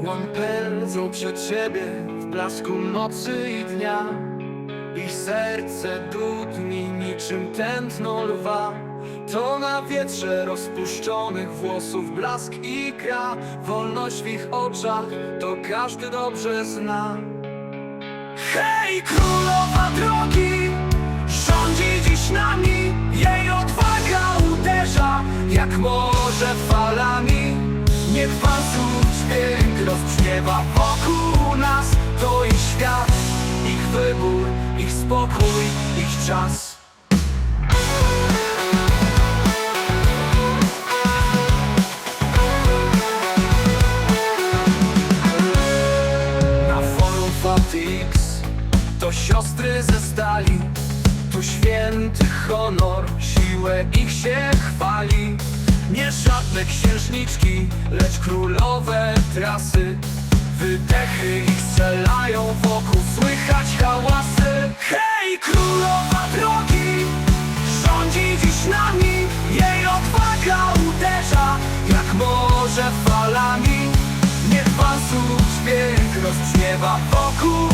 kapłan pędzą przed siebie w blasku nocy i dnia. Ich serce dudni niczym tętno lwa. To na wietrze rozpuszczonych włosów blask i gra Wolność w ich oczach to każdy dobrze zna. Hej, królowa drogi, rządzi dziś nami. Jej odwaga uderza, jak morze falami Niech Pan słów dźwięk rozbrzmiewa wokół nas. To ich świat, ich wybór, ich spokój, ich czas. Na forum Fatix to siostry ze stali. Tu święty honor, siłę ich się chwali Nie żadne księżniczki, lecz królowe trasy. Wydechy ich strzelają wokół, słychać hałasy. Hej, królowa drogi, rządzi dziś nami. Jej odwaga uderza, jak morze falami. Niech słów dźwięk rozbrzmiewa wokół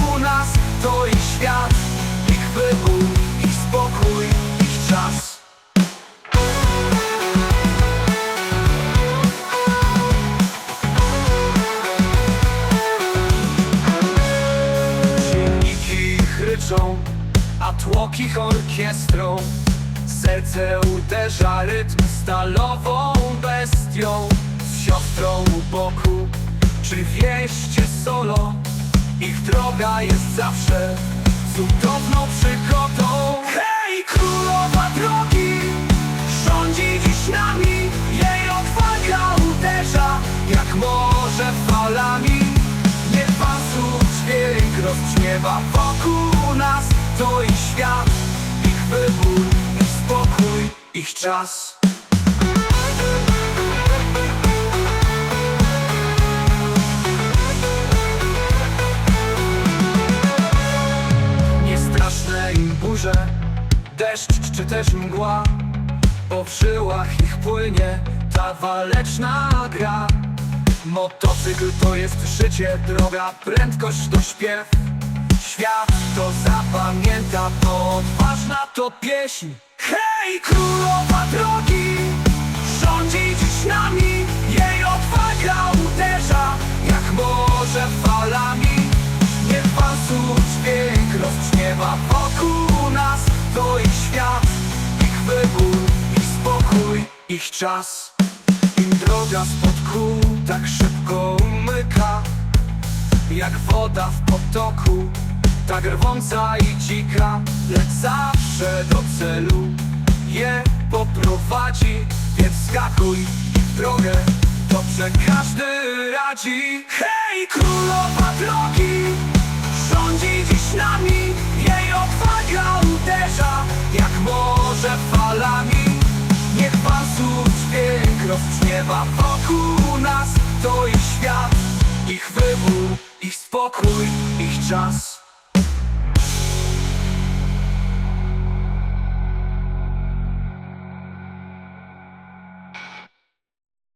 a tłok ich orkiestrą. Serce uderza rytm stalową bestią. Z siostrą u boku, czy wieście solo. Ich droga jest zawsze cudowną przygodą. Hej, królowa drogi, rządzi dziś nami. Jej odwaga uderza, jak morze falami. Niech Pan słów dźwięk rozbrzmiewa wokół nas To ich świat, ich wybór, ich spokój, ich czas. Niestraszne im burze, deszcz czy też mgła Po żyłach ich płynie ta waleczna gra. Motocykl to jest życie, droga, prędkość to śpiew Świat to zapamięta, to odważna to pieśń. Hej, królowa drogi, rządzi dziś nami Jej odwaga uderza, jak morze falami. Niech słów dźwięk rozbrzmiewa wokół nas To ich świat, ich wybór, ich spokój, ich czas. Im droga spod kół tak szybko umyka Jak woda w potoku Tak rwąca i dzika Lecz zawsze do celu Je poprowadzi Więc skakuj w drogę Dobrze każdy radzi. Hej, królowa drogi Rządzi dziś nami Jej odwaga uderza Jak morze falami. Niech Pan słów dźwięk rozbrzmiewa wokół nas To ich świat, ich wybór, ich spokój, ich czas